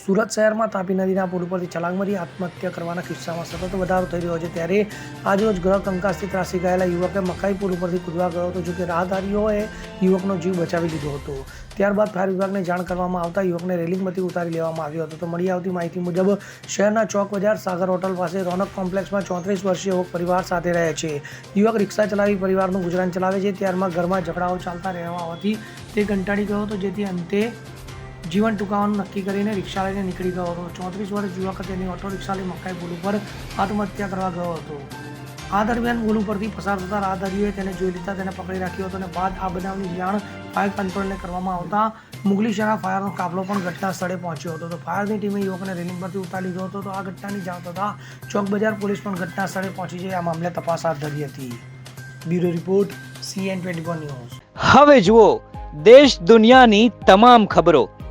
સુરત શહેરમાં તાપી નદીના પુલ ઉપરથી છલાંગ મારી આત્મહત્યા કરવાના કિસ્સામાં સતત વધારો થઈ રહ્યો છે. ત્યારે આજરોજ ગ્રહ કંકાસથી ત્રાસી ગયેલા યુવકે મકાઈ પુલ ઉપરથી કૂદવા ગયો હતો, જોકે રાહદારીઓએ યુવકનો જીવ બચાવી લીધો હતો. ત્યારબાદ ફાયર વિભાગને જાણ કરવામાં આવતા યુવકને રેલિંગમાંથી ઉતારી લેવામાં આવ્યો હતો. તો મળી આવતી માહિતી મુજબ શહેરના ચોક બજાર સાગર હોટલ પાસે રોનક કોમ્પ્લેક્સમાં ચોત્રીસ વર્ષીય યુવક પરિવાર સાથે રહે છે. યુવક રિક્ષા ચલાવી પરિવારનું ગુજરાન ચલાવે છે. ત્યારમાં ઘરમાં ઝઘડાઓ ચાલતા રહેવા હોવાથી તે કંટાળી ગયો હતો, જેથી અંતે જીવન ટૂંકાવાનું નક્કી કરીને રિક્ષા લઈને નીકળી ગયો હતો. ચોત્રીસ વર્ષ યુવક તેની ઓટો રિક્ષા મકાઈ પુલ ઉપર આત્મહત્યા કરવા ગયો હતો. આ દરમિયાન પુલ ઉપરથી પસાર થતા રાહદારીઓએ તેને જોઈ લીધા. તેને પકડી રાખ્યો હતો અને બાદ આ બનાવની જાણ ફાયર કંટ્રોલને કરવામાં આવતા મુગલીશરા ફાયરનો કાફલો પણ ઘટના સ્થળે પહોંચ્યો હતો. તો ફાયરની ટીમે યુવકને રેલિંગ પરથી ઉતારી લીધો હતો. તો આ ઘટનાની જાણ થતાં ચોક બજાર પોલીસ પણ ઘટના સ્થળે પહોંચી જઈ આ મામલે તપાસ હાથ ધરી હતી. Bureau report CN twenty news. હવે જુઓ, દેશ દુનિયાની તમામ ખબરો.